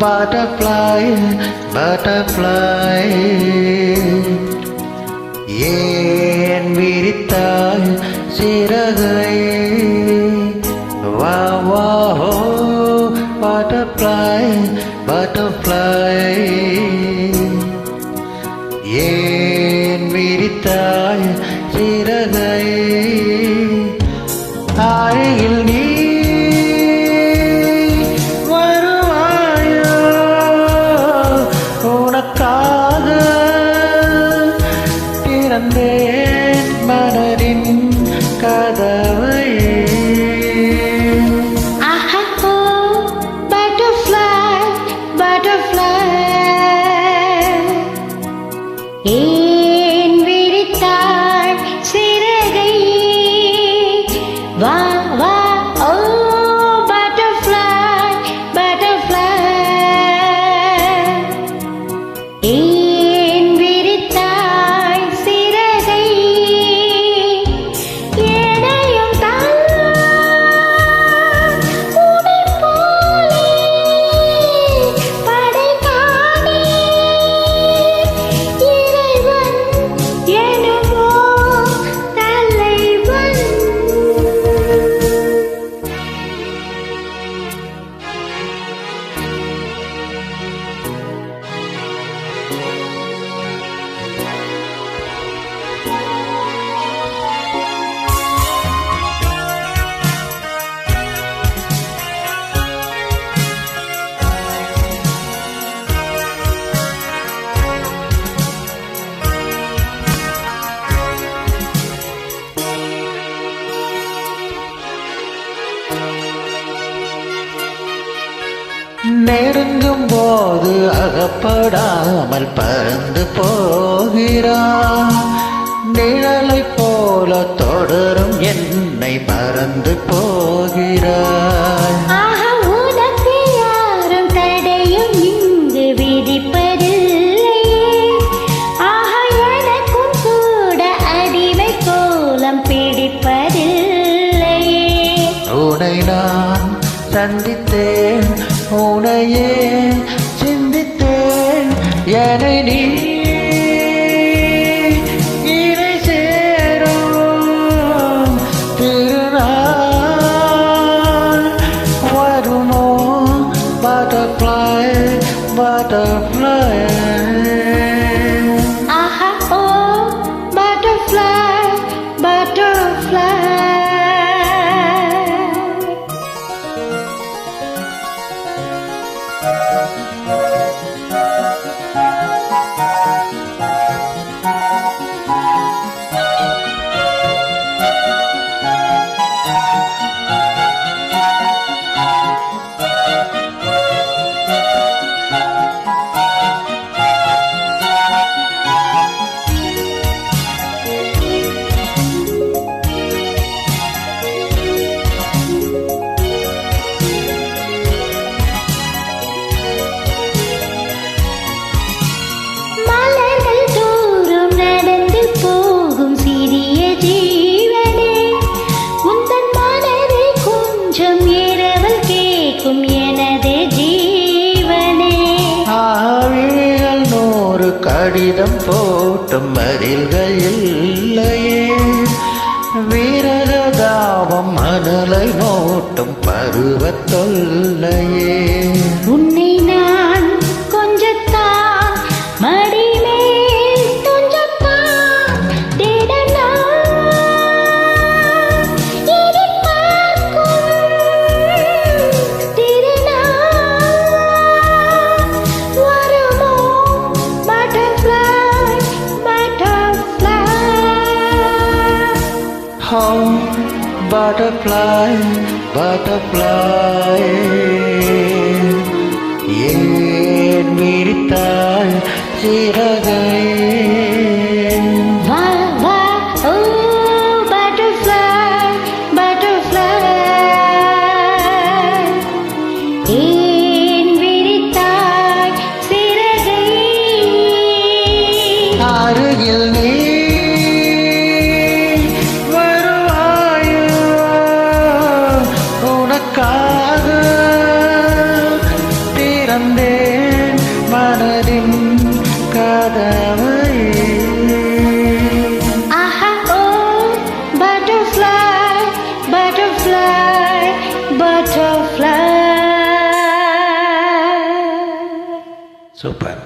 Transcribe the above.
butterfly, butterfly. ஏன் விரித்தாய் சிறகை வா வா ஹோ butterfly, butterfly. ஏன் விரித்தாய் I mirror. நெருங்கும் போது அகப்படாமல் பறந்து போகிறான். நிழலை போல தொடரும் என்னை மறந்து போகிறாய். பிடிப்பதில்லையே. உனை நான் சந்தித்தேன். உனையே சிந்தித்தேன் என நீ இணை சேரும் திருநாள் வருமோ? Butterfly butterfly. கொஞ்சம் இரவல் கேட்கும் எனது ஜீவனே. ஆவிகள் நூறு கடிதம் போட்டும் பதில்கள் இல்லையே. வீரதாபம் மணலை நோட்டும் பருவத் தொல்லையே. Butterfly butterfly ஏன் விரித்தாய் சிறகை Super.